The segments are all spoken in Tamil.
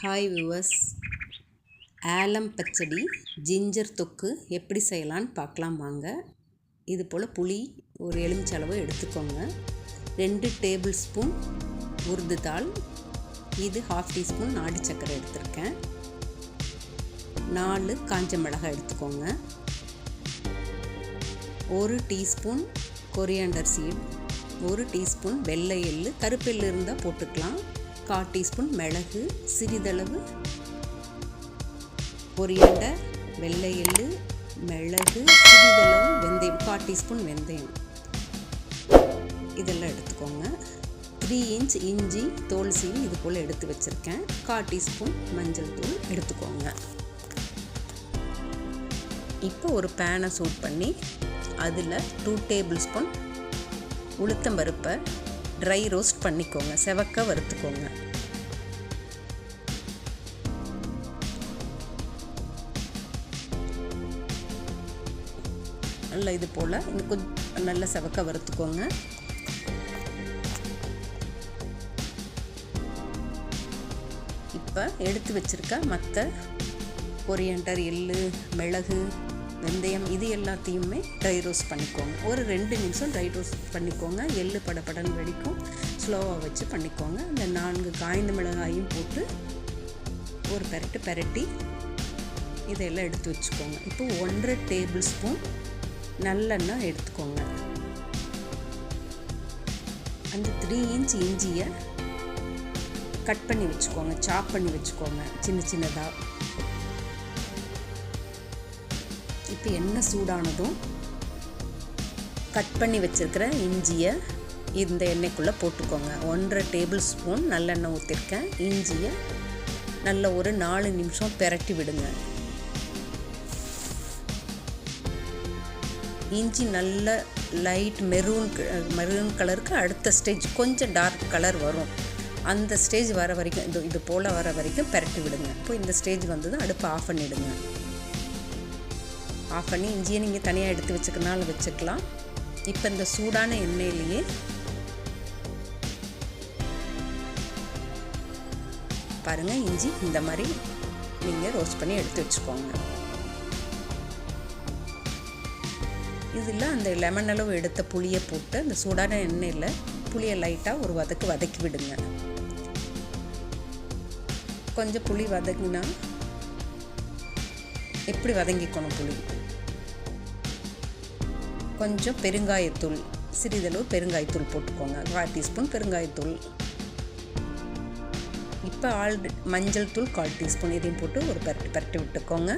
ஹாய் வியூவர்ஸ் ஆலம் பச்சடி ஜிஞ்சர் தொக்கு எப்படி செய்யலான்னு பார்க்கலாம் வாங்க. இது போல் புளி ஒரு எலுமிச்சளவு எடுத்துக்கோங்க. ரெண்டு டேபிள் ஸ்பூன் உருது தாள். இது ஹாஃப் டீஸ்பூன் நாடு சர்க்கரை எடுத்திருக்கேன். நாலு காஞ்ச மிளகாய் எடுத்துக்கோங்க. ஒரு டீஸ்பூன் கொரியாண்டர் சீட் ஒரு டீஸ்பூன் வெள்ளை எள்ளு கருப்பெள்ளு இருந்தால் போட்டுக்கலாம். கால் டீஸ்பூன் மிளகு சிறிதளவு பொரியண்டை வெள்ளை எள்ளு மிளகு சிறிதளவு வெந்தயம் கால் டீஸ்பூன் வெந்தயம். இதெல்லாம் எடுத்துக்கோங்க. த்ரீ இன்ச் இஞ்சி தோல் சீவி இது போல் எடுத்து வச்சுருக்கேன். கால் டீஸ்பூன் மஞ்சள் தூள் எடுத்துக்கோங்க. இப்போ ஒரு பேனை சூட் பண்ணி அதில் டூ டேபிள் ஸ்பூன் உளுத்தம்பருப்பை ட்ரை ரோஸ்ட் பண்ணிக்கோங்க. செவக்க வறுத்துக்கோங்க. நல்ல இது போல். இன்னும் கொஞ்சம் நல்லா செவக்க வறுத்துக்கோங்க. இப்போ எடுத்து வச்சுருக்க மற்ற கொரியண்டர் எள்ளு மிளகு வெந்தயம் இது எல்லாத்தையுமே ட்ரை ரோஸ்ட் பண்ணிக்கோங்க. ஒரு ரெண்டு நிமிஷம் ட்ரை ரோஸ்ட் பண்ணிக்கோங்க. எள்ளு படப்படன் வெடிக்கும். ஸ்லோவாக வச்சு பண்ணிக்கோங்க. இந்த நான்கு காய்ந்த மிளகாயும் போட்டு ஒரு பெரட்டு பெரட்டி இதெல்லாம் எடுத்து வச்சுக்கோங்க. இப்போ ஒன்றரை டேபிள் ஸ்பூன் நல்லெண்ணெய் எடுத்துக்கோங்க. அந்த த்ரீ இன்ச் இஞ்சியை கட் பண்ணி வச்சுக்கோங்க. சாப் பண்ணி வச்சுக்கோங்க. சின்ன சின்னதாக இப்போ எண்ணெய் சூடானதும் கட் பண்ணி வச்சுருக்கிற இஞ்சியை இந்த எண்ணெய்க்குள்ளே போட்டுக்கோங்க. ஒன்றரை டேபிள் ஸ்பூன் நல்லெண்ணெய் ஊற்றிருக்கேன் இஞ்சியை நல்ல ஒரு நாலு நிமிஷம் பெரட்டி விடுங்க. இஞ்சி நல்ல லைட் மெரூன் மெரூன் கலருக்கு அடுத்த ஸ்டேஜ் கொஞ்சம் டார்க் கலர் வரும். அந்த ஸ்டேஜ் வர வரைக்கும் இது இது போல் வர வரைக்கும் பரட்டி விடுங்க. இப்போ இந்த ஸ்டேஜ் வந்ததும் அடுப்பை ஆஃப் பண்ணிவிடுங்க ஆஃப் பண்ணி இஞ்சியை நீங்கள் தனியாக எடுத்து வச்சுக்கனாலும் வச்சுக்கலாம். இப்போ இந்த சூடான எண்ணெயிலேயே பாருங்கள் இஞ்சி இந்த மாதிரி நீங்கள் ரோஸ்ட் பண்ணி எடுத்து வச்சுக்கோங்க. இதில் அந்த லெமன் அளவு எடுத்த புளியை போட்டு அந்த சூடான எண்ணெயில் புளியை லைட்டாக ஒரு வதக்கு வதக்கி விடுங்க. கொஞ்சம் புளி வதங்கினா எப்படி வதங்கிக்கணும் புளி? கொஞ்சம் பெருங்காயத்தூள் சிறிதளவு பெருங்காயத்தூள் போட்டுக்கோங்க. கால் டீஸ்பூன் பெருங்காயத்தூள். இப்போ ஆல் மஞ்சள் தூள் கால் டீஸ்பூன் இதையும் போட்டு ஒரு பரட்டு பரட்டி விட்டுக்கோங்க.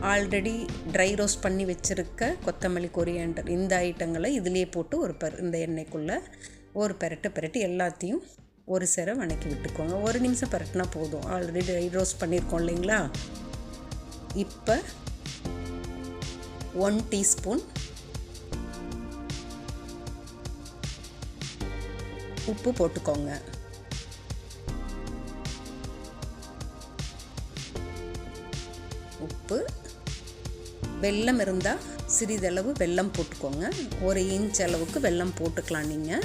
ஆல்ரெடி ட்ரை ரோஸ்ட் பண்ணி வச்சுருக்க கொத்தமல்லி கொரியாண்டர் இந்த ஐட்டங்களை இதிலே போட்டு ஒரு பெர் இந்த எண்ணெய்க்குள்ளே ஒரு பெரட்டு பெரட்டி எல்லாத்தையும் ஒரு சேர வணக்கி விட்டுக்கோங்க. ஒரு நிமிஷம் பரட்டினா போதும். ஆல்ரெடி ட்ரை ரோஸ்ட் பண்ணியிருக்கோம் இல்லைங்களா? இப்போ ஒன் டீஸ்பூன் உப்பு போட்டுக்கோங்க. உப்பு வெல்லம் இருந்தால் சிறிதளவு வெல்லம் போட்டுக்கோங்க. ஒரு இன்ச் அளவுக்கு வெல்லம் போட்டுக்கலாம் நீங்கள்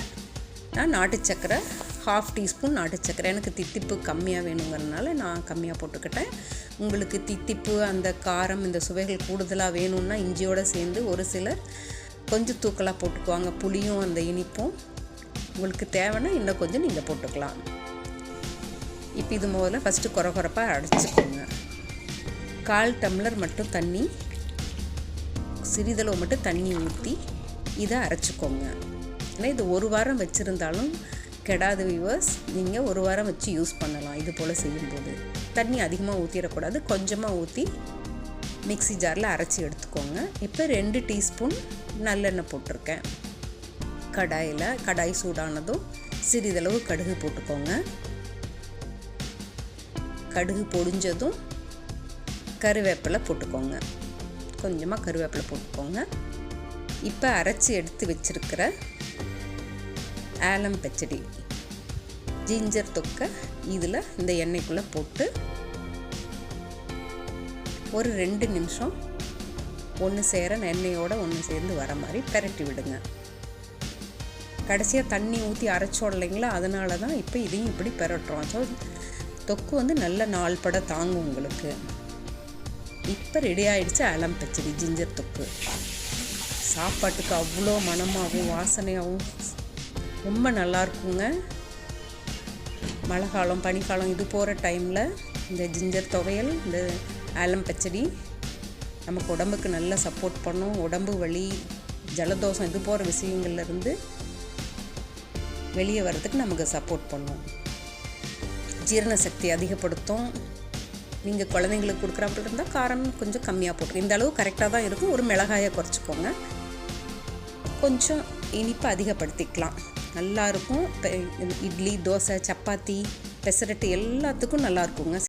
நான் நாட்டு சக்கரை ஹாஃப் டீஸ்பூன் நாட்டு சக்கரை. எனக்கு தித்திப்பு கம்மியாக வேணுங்கிறதுனால நான் கம்மியாக போட்டுக்கிட்டேன். உங்களுக்கு தித்திப்பு அந்த காரம் இந்த சுவைகள் கூடுதலாக வேணும்னா இஞ்சியோடு சேர்ந்து ஒரு சிலர் கொஞ்சம் தூக்கலாக போட்டுக்குவாங்க. புளியும் அந்த இனிப்பும் உங்களுக்கு தேவைன்னா இன்னும் கொஞ்சம் நீங்கள் போட்டுக்கலாம். இப்போ இது முதல்ல ஃபஸ்ட்டு குறை குறைப்பாக அடைச்சிக்கோங்க. கால் டம்ளர் மட்டும் தண்ணி சிறிதளவு மட்டும் தண்ணி ஊற்றி இதை அரைச்சிக்கோங்க. ஏன்னா இது ஒரு வாரம் வச்சுருந்தாலும் கெடாத வியூவர்ஸ் நீங்கள் ஒரு வாரம் வச்சு யூஸ் பண்ணலாம் இது போல் செய்யும்போது. தண்ணி அதிகமாக ஊற்றிடக்கூடாது கொஞ்சமாக ஊற்றி மிக்சி ஜாரில் அரைச்சி எடுத்துக்கோங்க. இப்போ ரெண்டு டீஸ்பூன் நல்லெண்ணெய் போட்டிருக்கேன். கடாயில் கடாய் சூடானதும் சிறிதளவு கடுகு போட்டுக்கோங்க. கடுகு பொடிஞ்சதும் கருவேப்பிலை போட்டுக்கோங்க. கொஞ்சமாக கருவேப்பிலை போட்டுக்கோங்க. இப்போ அரைச்சி எடுத்து வச்சுருக்கிற ஆலம் பச்சடி ஜிஞ்சர் தொக்கை இதில் இந்த எண்ணெய்க்குள்ளே போட்டு ஒரு ரெண்டு நிமிஷம் ஒன்று சேர எண்ணெயோடு ஒன்று சேர்ந்து வர மாதிரி பெரட்டி விடுங்க. கடைசியாக தண்ணி ஊற்றி அரைச்சோம் இல்லைங்களா அதனால தான் இப்போ இதையும் இப்படி பெரட்டுறோம். ஸோ தொக்கு வந்து நல்ல நாள் பட தாங்கும் உங்களுக்கு. இப்போ ரெடி ஆயிடுச்சு அலம் பச்சடி ஜிஞ்சர் தொக்கு. சாப்பாட்டுக்கு அவ்வளோ மனமாகவும் வாசனையாகவும் ரொம்ப நல்லாயிருக்குங்க மழை காலம் பனிக்காலம் இது போகிற டைமில் இந்த ஜிஞ்சர் துவையல் இந்த ஆலம் பச்சடி நமக்கு உடம்புக்கு நல்லா சப்போர்ட் பண்ணும். உடம்பு வலி ஜலதோஷம் இது போகிற விஷயங்கள்லேருந்து வெளியே வர்றதுக்கு நமக்கு சப்போர்ட் பண்ணும். ஜீரண சக்தி அதிகப்படுத்தும். நீங்கள் குழந்தைங்களுக்கு கொடுக்குறாப்புல இருந்தால் காரம் கொஞ்சம் கம்மியாக போட்டு இந்த அளவு கரெக்டாக தான் இருக்கும். ஒரு மிளகாயை குறைச்சிக்கோங்க. கொஞ்சம் இனிப்பு அதிகப்படுத்திக்கலாம். நல்லா இருக்கும். இட்லி தோசை சப்பாத்தி பெசரட்டு எல்லாத்துக்கும் நல்லாயிருக்குங்க